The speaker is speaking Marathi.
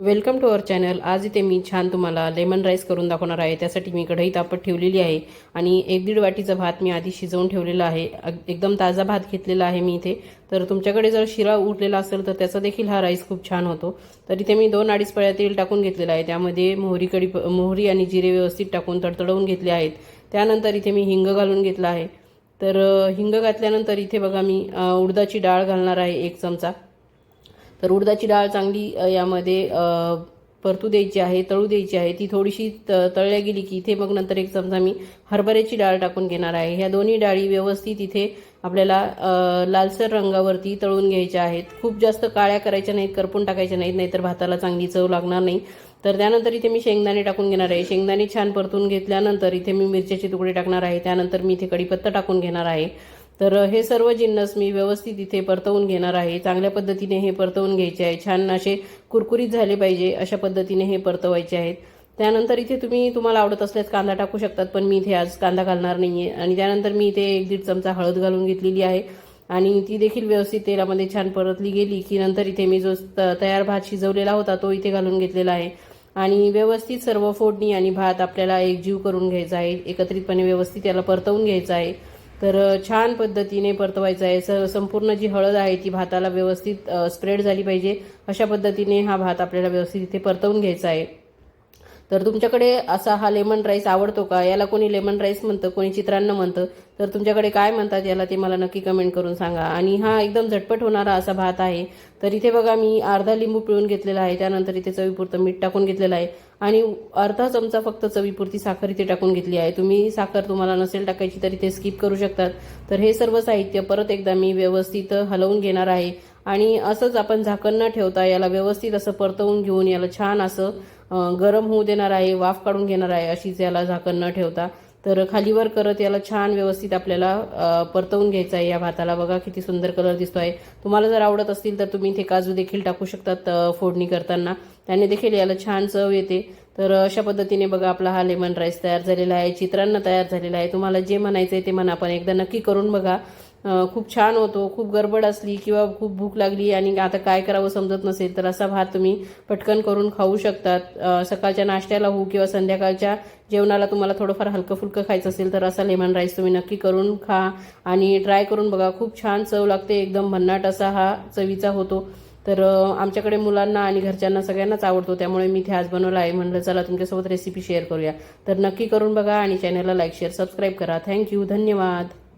वेलकम टू अवर चॅनल आज इथे मी छान तुम्हाला लेमन राईस करून दाखवणार आहे. त्यासाठी मी कढई तापत ठेवलेली आहे आणि एक दीड वाटीचा भात मी आधी शिजवून ठेवलेला आहे. एकदम ताजा भात घेतलेला आहे मी इथे. तर तुमच्याकडे जर शिरा उरलेला असेल तर त्याचा देखील हा राईस खूप छान होतो. तर इथे मी दोन अडीच पळ्या तेल टाकून घेतलेलं आहे. त्यामध्ये मोहरी कडी मोहरी आणि जिरे व्यवस्थित टाकून तडतडवून घेतले आहेत. त्यानंतर इथे मी हिंग घालून घेतला आहे. तर हिंग घातल्यानंतर इथे बघा मी उडदाची डाळ घालणार आहे एक चमचा. तर उडदाची डाळ चांगली यामध्ये परतू द्यायची आहे तळू द्यायची आहे. ती थोडीशी त तळल्या गेली की इथे मग नंतर एक चमचा मी हरभऱ्याची डाळ टाकून घेणार आहे. ह्या दोन्ही डाळी व्यवस्थित इथे आपल्याला लालसर रंगावरती तळून घ्यायच्या आहेत. खूप जास्त काळ्या करायच्या नाहीत करपून टाकायच्या नाहीत नाहीतर भाताला चांगली चव लागणार नाही. तर त्यानंतर इथे मी शेंगदाणे टाकून घेणार आहे. शेंगदाणे छान परतून घेतल्यानंतर इथे मी मिरच्याचे तुकडे टाकणार आहे. त्यानंतर मी इथे कढीपत्ता टाकून घेणार आहे. तर हे सर्व जिन्नस मी व्यवस्थित इथे परतवून घेणार आहे. चांगल्या पद्धतीने हे परतवून घ्यायचे आहे. छान असे कुरकुरीत झाले पाहिजे अशा पद्धतीने हे परतवायचे आहेत. त्यानंतर इथे तुम्ही तुम्हाला आवडत असल्यास कांदा टाकू शकतात पण मी इथे आज कांदा घालणार नाही आहे आणि त्यानंतर मी इथे एक दीड चमचा हळद घालून घेतलेली आहे. आणि ती देखील व्यवस्थित तेलामध्ये छान परतली गेली की नंतर इथे मी जो त- तयार भात शिजवलेला होता तो इथे घालून घेतलेला आहे. आणि व्यवस्थित सर्व फोडणी आणि भात आपल्याला एकजीव करून घ्यायचा आहे. एकत्रितपणे व्यवस्थित याला परतवून घ्यायचा आहे. तर छान पद्धतीने परतवायचं आहे. स संपूर्ण जी हळद आहे ती भाताला व्यवस्थित स्प्रेड झाली पाहिजे. अशा पद्धतीने हा भात आपल्याला व्यवस्थित इथे परतवून घ्यायचा आहे. तर तुमच्याकडे असा हा लेमन राईस आवडतो का? याला कोणी लेमन राईस म्हणतं कोणी चित्रान्न म्हणतं? तर तुमच्याकडे काय म्हणतात याला ते मला नक्की कमेंट करून सांगा. आणि हा एकदम झटपट होणारा असा भात आहे. तर इथे बघा मी अर्धा लिंबू पिळून घेतलेला आहे. त्यानंतर इथे चवीपुरतं मीठ टाकून घेतलेलं आहे. आणि अर्धा चमचा फक्त चवीपुरती साखर इथे टाकून घेतली आहे. तुम्ही साखर तुम्हाला नसेल टाकायची तर इथे स्किप करू शकतात. तर हे सर्व साहित्य परत एकदा मी व्यवस्थित हलवून घेणार आहे. आणि असंच आपण झाकण न ठेवता याला व्यवस्थित असं परतवून घेऊन याला छान असं गरम होऊ देणार आहे वाफ काढून घेणार आहे अशीच याला झाकण न ठेवता. तर खालीवर करत याला छान व्यवस्थित आपल्याला परतवून घ्यायचं आहे या भाताला. बघा किती सुंदर कलर दिसतो आहे. तुम्हाला जर आवडत असतील तर तुम्ही इथे काजू देखील टाकू शकतात फोडणी करताना. त्याने देखील याला छान चव येते. तर अशा पद्धतीने बघा आपला हा लेमन राईस तयार झालेला आहे. चित्रांना तयार झालेला आहे. तुम्हाला जे म्हणायचं आहे ते म्हणा. आपण एकदा नक्की करून बघा. खूप छान होतो खूप गडबड असली किंवा खूप भूक लागली आणि आता काय करावं समजत नसेल तर असा भात तुम्ही पटकन करून खाऊ शकतात. सकाळच्या नाश्त्याला हो किंवा संध्याकाळच्या जेवणाला तुम्हाला थोडंफार हलकं फुलकं खायचं असेल तर असा लेमन राईस तुम्ही नक्की करून खा आणि ट्राय करून बघा. खूप छान चव लागते एकदम भन्नाट असा हा चवीचा होतो. तर आमच्याकडे मुलांना आणि घरच्यांना सगळ्यांनाच आवडतो त्यामुळे मी इथे आज बनवला आहे. म्हणलं चला तुमच्यासोबत रेसिपी शेअर करूया. तर नक्की करून बघा आणि चॅनलला लाईक शेअर सबस्क्राईब करा. थँक्यू धन्यवाद.